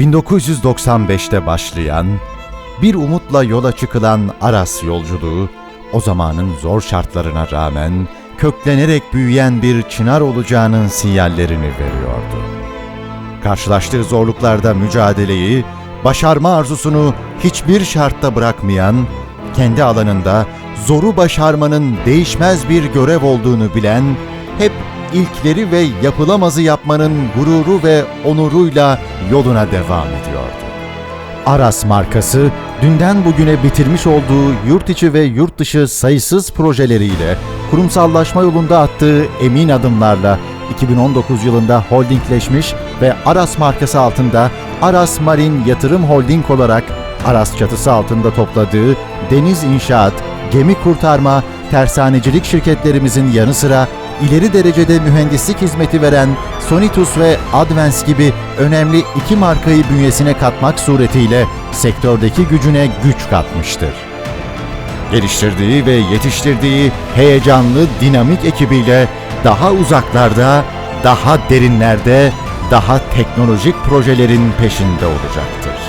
1995'te başlayan, bir umutla yola çıkılan Aras yolculuğu, o zamanın zor şartlarına rağmen köklenerek büyüyen bir çınar olacağının sinyallerini veriyordu. Karşılaştığı zorluklarda mücadeleyi, başarma arzusunu hiçbir şartta bırakmayan, kendi alanında zoru başarmanın değişmez bir görev olduğunu bilen, hep ilkleri ve yapılamazı yapmanın gururu ve onuruyla yoluna devam ediyordu. Aras markası, dünden bugüne bitirmiş olduğu yurt içi ve yurt dışı sayısız projeleriyle, kurumsallaşma yolunda attığı emin adımlarla 2019 yılında holdingleşmiş ve Aras markası altında Aras Marin Yatırım Holding olarak Aras çatısı altında topladığı deniz inşaat, gemi kurtarma, tersanecilik şirketlerimizin yanı sıra ileri derecede mühendislik hizmeti veren Sonitus ve Advance gibi önemli iki markayı bünyesine katmak suretiyle sektördeki gücüne güç katmıştır. Geliştirdiği ve yetiştirdiği heyecanlı, dinamik ekibiyle daha uzaklarda, daha derinlerde, daha teknolojik projelerin peşinde olacaktır.